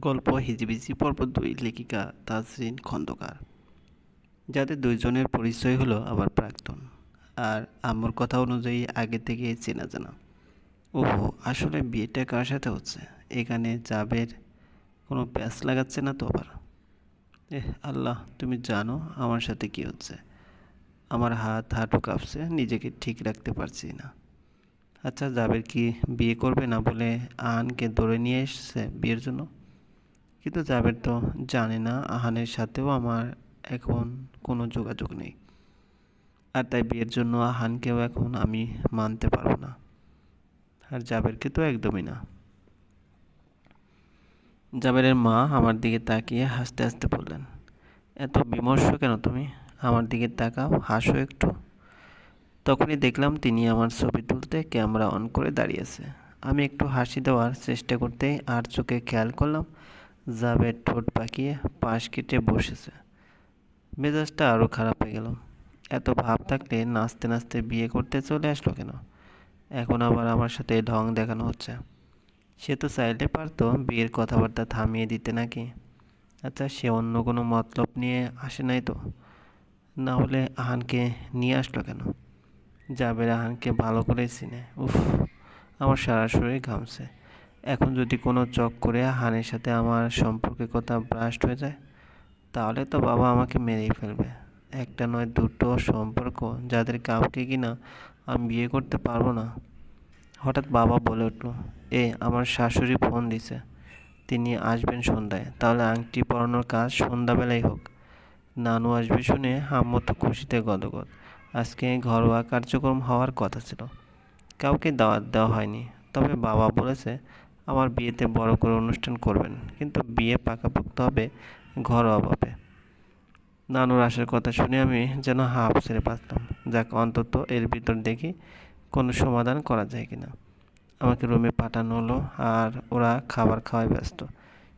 গল্প, হিজিবিজি পর্ব দুই, লেখিকা তাজরিন খন্দকার। যাদের দুইজনের পরিচয় হলো আবার প্রাক্তন। আর আম্মুর কথা অনুযায়ী আগে থেকে চেনা জানা। ওহো, আসলে বিয়েটা কার সাথে হচ্ছে? এখানে যাবের কোনো প্যাচ লাগাচ্ছে না তো আবার? এহ, আল্লাহ, তুমি জানো আমার সাথে কি হচ্ছে। আমার হাত হাঁটু কাঁপছে, নিজেকে ঠিক রাখতে পারছি না। আচ্ছা জাবের কি বিয়ে করবে না বলে আনকে ধরে নিয়ে এসছে বিয়ের জন্য? কিন্তু জাবের তো জানে না, আহানের সাথেও আমার এখন কোনো যোগাযোগ নেই। আর তাই বিয়ের জন্য আহানকেও এখন আমি মানতে পারব না। আর জাবেরকে তো একদমই না। জাবেরের মা আমার দিকে তাকিয়ে হাসতে হাসতে বললেন, এত বিমর্ষ কেন তুমি? আমার দিকে তাকাও, হাসো একটু। তখনই দেখলাম তিনি আমার ছবি তুলতে ক্যামেরা অন করে দাঁড়িয়েছে আমি একটু হাসি দেওয়ার চেষ্টা করতেই আর চোখে খেয়াল করলাম জাবের ঠোঁট পাকিয়ে পাশ কেটে বসেছে। মেজাজটা আরও খারাপ হয়ে গেল। এত ভাব থাকলে নাচতে নাচতে বিয়ে করতে চলে আসলো কেন? এখন আবার আমার সাথে ঢং দেখানো হচ্ছে। সে তো চাইলে পারতো বিয়ের কথাবার্তা থামিয়ে দিতে নাকি। আচ্ছা সে অন্য কোনো মতলব নিয়ে আসে নাই তো? না হলে আহানকে নিয়ে আসলো কেন? জাবের আহানকে ভালো করে চিনে। উফ, আমার সারা শরীর ঘামছে। এখন যদি কোনো চক করে আহানের সাথে আমার সম্পর্কের কথা ব্রাস্ট হয়ে যায়, তাহলে তো বাবা আমাকে মেরেই ফেলবে। একটা নয়, দুটো সম্পর্ক যাদের কাউকে কিনা আমি বিয়ে করতে পারব না। হঠাৎ বাবা বলে উঠল, এ, আমার শাশুড়ি ফোন দিছে। তিনি আসবেন সন্ধ্যায়। তাহলে আংটি পরানোর কাজ সন্ধ্যাবেলাই হোক। নানু আসবে শুনে আম্মু তো খুশিতে গদগদ। আজকে ঘরোয়া কার্যক্রম হওয়ার কথা ছিল। কাউকে দাওয়াত দেওয়া হয়নি। তবে বাবা বলেছে আমার বিয়েতে বড় করে অনুষ্ঠান করবেন। কিন্তু বিয়ে পাকাপোক্ত হবে ঘরোয়াভাবে নানুর আসার কথা শুনে আমি যেন হাফ ছেড়ে বাঁচলাম। যাক, অন্তত এর ভিতর দেখি কোনো সমাধান করা যায় কিনা। আমাকে রুমে পাঠানো হলো আর ওরা খাবার খাওয়ায় ব্যস্ত।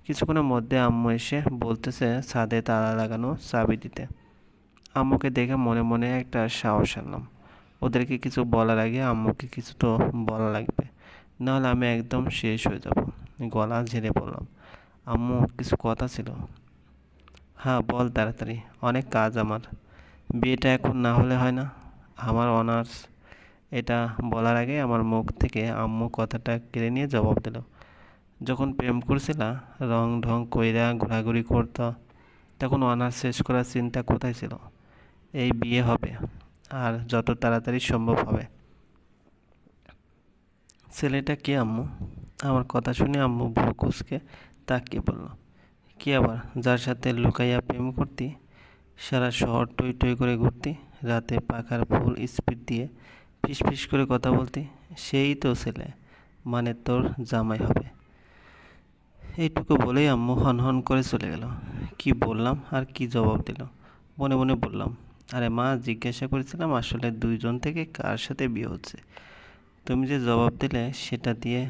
কিছুক্ষণের মধ্যে আম্মু এসে বলতেছে ছাদে তালা লাগানো চাবি দিতে। আম্মুকে দেখে মনে মনে একটা সাহস আনলাম। ওদেরকে কিছু বলার আগে আম্মুকে কিছু তো বলা লাগবে। নাহলে আমি একদম শেষ হয়ে যাব। গলা ঝেড়ে বললাম, আম্মু, কিছু কথা ছিল? হ্যাঁ বল তাড়াতাড়ি, অনেক কাজ আমার। বিয়েটা এখন না হলে হয় না। আমার অনার্স, এটা বলার আগে আমার মুখ থেকে আম্মু কথাটা কেড়ে নিয়ে জবাব দিল। যখন প্রেম করছিলা, রং ঢং কইরা ঘোরাঘুরি করত, তখন অনার্স শেষ করার চিন্তা কোথায় ছিল? এই বিয়ে হবে, আর যত তাড়াতাড়ি সম্ভব হবে। ছেলেটা কে আম্মু? আমার কথা শুনে আম্মু ভুকুসকে তাকিয়ে বলল কি আবার, যার সাথে লুকাইয়া প্রেম করতি? সারা শহর টই টই করে ঘুরতি, রাতে পাখার ফুল স্পিড দিয়ে ফিস ফিস করে কথা বলতি। সেই তো ছেলে মানে তোর জামাই হবে। এইটুকু বলেই আম্মু হন হন করে চলে গেল। কি বললাম আর কি জবাব দিল? মনে মনে বললাম, আরে মা, জিজ্ঞাসা করেছিলাম আসলে দুইজন থেকে কার সাথে বিয়ে হচ্ছে? তুমি যে জবাব দিলে সেটা দিয়ে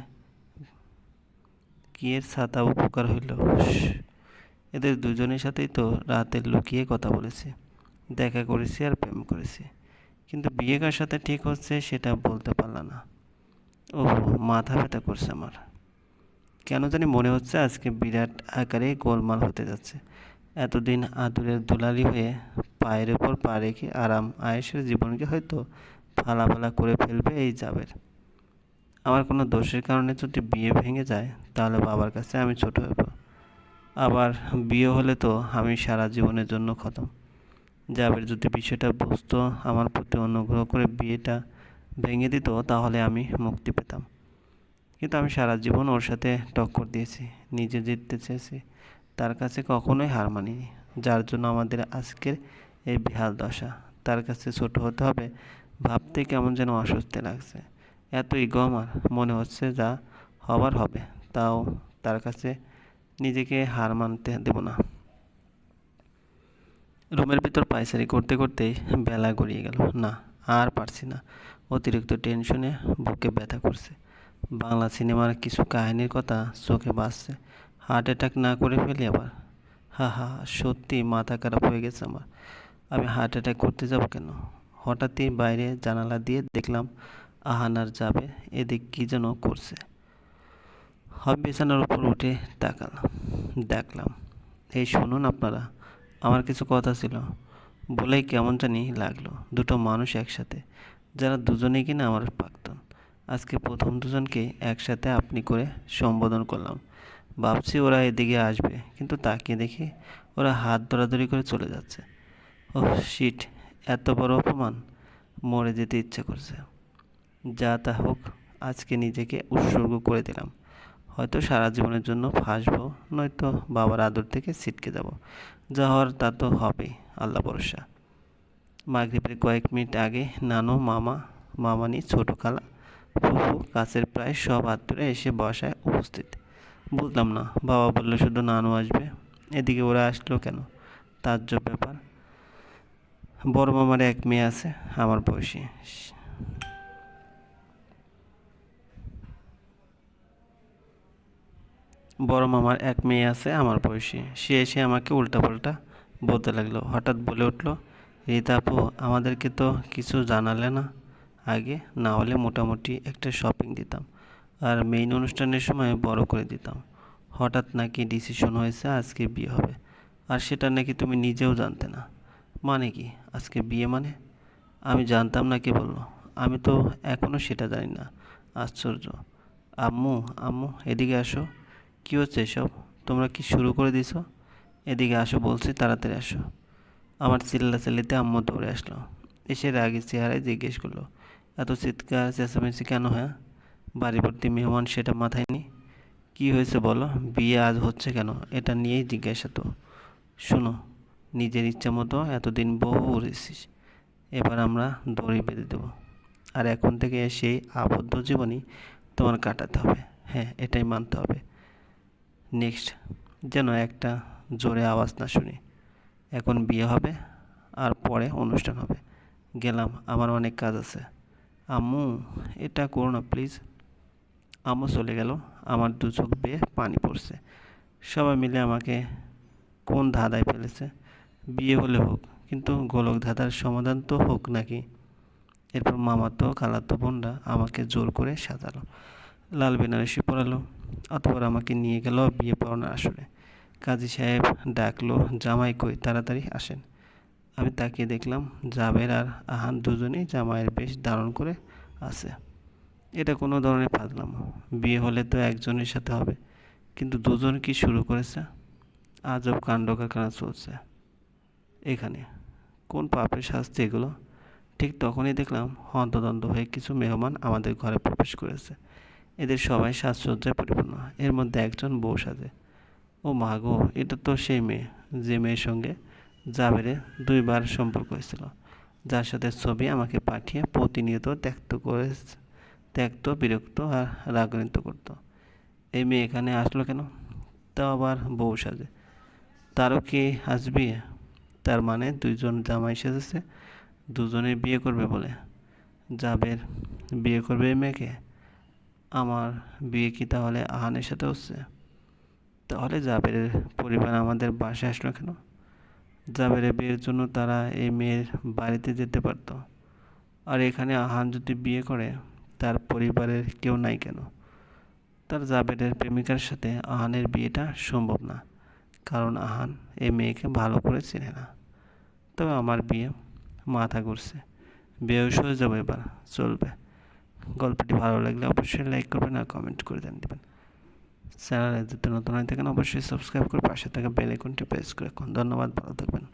কি এর ছাতা উপকার হইল? এদের দুজনের সাথেই তো রাতে লুকিয়ে কথা বলেছি, দেখা করেছি আর প্রেম করেছি। কিন্তু বিয়ে কার সাথে ঠিক হচ্ছে সেটা বলতে পারলাম না। ও মাথা ব্যথা করছে আমার। কেন জানি মনে হচ্ছে আজকে বিরাট আকারে গোলমাল হতে যাচ্ছে। এতদিন আদুরের দুলালি হয়ে পায়ের ওপর পা রেখে আরাম আয়েসের জীবনকে হয়তো ফালাফালা করে ফেলবে, এই যাবের। আমার কোনো দোষের কারণে যদি বিয়ে ভেঙে যায়, তাহলে বাবার কাছে আমি ছোট হব। আবার বিয়ে হলে তো আমি সারা জীবনের জন্য খতম। জাবের যদি বিষয়টা বুঝতো, আমার প্রতি অনুগ্রহ করে বিয়েটা ভেঙে দিত, তাহলে আমি মুক্তি পেতাম। কিন্তু আমি সারা জীবন ওর সাথে টক্কর দিয়েছি, নিজে জিততে চেয়েছি, তার কাছে কখনোই হার মানিনি, যার জন্য আমাদের আজকের এই বিহাল দশা। তার কাছে ছোট হতে হবে ভাবতে কেমন যেন অস্বস্তি লাগছে। এতই আমার মনে হচ্ছে যা হবার হবে, তাও তার কাছে নিজেকে হার মানতে দেব না। রুমের ভিতর পায়চারি করতে করতেই বেলা গড়িয়ে গেল। না, আর পারছি না। অতিরিক্ত টেনশনে বুকে ব্যথা করছে। বাংলা সিনেমার কিছু কাহিনীর কথা চোখে বাঁচছে। হার্ট অ্যাটাক না করে ফেলি আবার? হা হা সত্যি মাথা খারাপ হয়ে গেছে আমার। আমি হার্ট অ্যাটাক করতে যাব কেন? হঠাৎই বাইরে জানালা দিয়ে দেখলাম আহানার যাবে এদিক কী যেন করছে। হব বিছানার উপর উঠে তাকালাম, দেখলাম, এই শুনুন আপনারা, আমার কিছু কথা ছিল। বলেই কেমন জানি লাগল, দুটো মানুষ একসাথে, যারা দুজনেই কিনা আমার প্রাক্তন আজকে প্রথম দুজনকে একসাথে আপনি করে সম্বোধন করলাম। ভাবছি ওরা এদিকে আসবে, কিন্তু তাকিয়ে দেখি ওরা হাত ধরাধরি করে চলে যাচ্ছে। ও শিট এত বড় অপমান? মরে যেতে ইচ্ছে করছে। যা তা হোক, আজকে নিজেকে উৎসর্গ করে দিলাম। হয়তো সারা জীবনের জন্য ফাঁসবো, নয়তো বাবার আদর থেকে ছিটকে যাব। যা হওয়ার তা তো হবেই, আল্লাহ ভরসা। মাগরীবের কয়েক মিনিট আগে নানু, মামা, মামানি, ছোটো খালা, ফুফু, কাছের প্রায় সব আত্মীয়রা এসে বসায় উপস্থিত। বুঝলাম না, বাবা বলল শুধু নানু আসবে। এদিকে ওরা আসলো কেন? তাজ্জব ব্যাপার। বড় মামার এক মেয়ে আছে, আমার বয়সী। বড় মামার এক মেয়ে আছে, আমার বয়সী। সে এসে আমাকে উল্টাপাল্টা বলতে লাগল, হঠাৎ বলে উঠল রীতা আপু, আমাদেরকে তো কিছু জানালে না, আগে না হলে মোটামুটি একটা শপিং দিতাম আর মেইন অনুষ্ঠানের সময় বড় করে দিতাম। হঠাৎ নাকি ডিসিশন হয়েছে আজকে বিয়ে হবে, আর সেটা নাকি তুমি নিজেও জানতে না। মানে কি? আজকে বিয়ে মানে? আমি জানতাম না কে বলল। আমি তো এখনও সেটা জানি না। আশ্চর্য। আম্মু আম্মু, এদিকে আসো। কী হচ্ছে এসব? তোমরা কি শুরু করে দিছো? এদিকে আসো, বলছি তাড়াতাড়ি আসো। আমার চিল্লা চিল্লিতে আম্মু দৌড়ে আসলো। এসে রাগি চেহারায় জিজ্ঞেস করল, এত চিৎকার, চেঁচামেচি কেন হ্যাঁ? বাড়ি ভর্তি মেহমান সেটা মাথায় নি কী হয়েছে বলো? বিয়ে আজ হচ্ছে কেন? এটা নিয়েই জিজ্ঞাসা তো। শোনো নিজের ইচ্ছা মতো এতদিন বহু উড়েছিস এবার আমরা দড়ি বেঁধে দেবো। আর এখন থেকে সেই আবদ্ধ জীবনই তোমার কাটাতে হবে। হ্যাঁ এটাই মানতে হবে। নেক্সট যেন একটা জোরে আওয়াজ না শুনি। এখন বিয়ে হবে আর পরে অনুষ্ঠান হবে। গেলাম, আমার অনেক কাজ আছে। আম্মু, এটা করো না প্লিজ আম্মু চলে গেল, আমার দু চোখ বেয়ে পানি পড়ছে। সবাই মিলে আমাকে কোন ধাঁধায় ফেলেছে? বিয়ে হলে হোক, কিন্তু গোলক ধাঁধার সমাধান তো হোক নাকি? এরপর মামাতো, খালাতো বোনরা আমাকে জোর করে সাজালো, লাল বেনারসি পরালো, অতপর আমাকে নিয়ে গেল বিয়ে পড়ানোর আসলে কাজী সাহেব ডাকলো, জামাই কই, তাড়াতাড়ি আসেন। আমি তাকিয়ে দেখলাম জাবের আর আহান দুজনেই জামাইয়ের বেশ ধারণ করে আছে। এটা কোনো ধরনের ফাজলাম বিয়ে হলে তো একজনের সাথে হবে, কিন্তু দুজন কি শুরু করেছে? আজব কাণ্ড কারখানা চলছে। এখানে। কোন পাপের শাস্তি এগুলো? ঠিক তখনই দেখলাম হন্তদন্ত হয়ে কিছু মেহমান আমাদের ঘরে প্রবেশ করেছে। এদের সবাই সাজসজ্জায় পরিপূর্ণ। এর মধ্যে একজন বউ সাজে। ও মা গো, এটা তো সেই মেয়ে। যে মেয়ের সঙ্গে জাবেরের দুইবার সম্পর্ক হয়েছিল। যার সাথে ছবি আমাকে পাঠিয়ে প্রতিনিয়ত ত্যাক্ত করে ত্যাক্ত, বিরক্ত আর রাগান্বিত করত। এই মেয়ে এখানে আসলো কেন? তাও আবার বউ সাজে। তারও কি আসবি? তার মানে দুইজন জামাই সেজেছে দুজনে বিয়ে করবে বলে। জাবের বিয়ে করবে এই মেয়েকে? আমার বিয়ে কি তাহলে আহানের সাথে হচ্ছে? তাহলে জাবেরের পরিবার আমাদের বাসায় আসলো কেন? জাবেরের বিয়ের জন্য তারা এই মেয়ের বাড়িতে যেতে পারত। আর এখানে আহান যদি বিয়ে করে, তার পরিবারের কেউ নাই কেন? তার জাবেরের প্রেমিকার সাথে আহানের বিয়েটা সম্ভব না। কারণ আহান, এ মেয়েকে ভালো করে চেনে না। তবে আমার বিয়ে মাথা ঘুরছে। বেউস হয়ে যাব এবার, চলবে। গল্পটি ভালো লাগলে অবশ্যই লাইক করবেন আর কমেন্ট করে দেন দেবেন। চ্যানেলে যদি নতুন হয়ে থাকেন, অবশ্যই সাবস্ক্রাইব করে পাশে থাকা বেল আইকনটি প্রেস করে রাখুন। ধন্যবাদ, ভালো থাকবেন।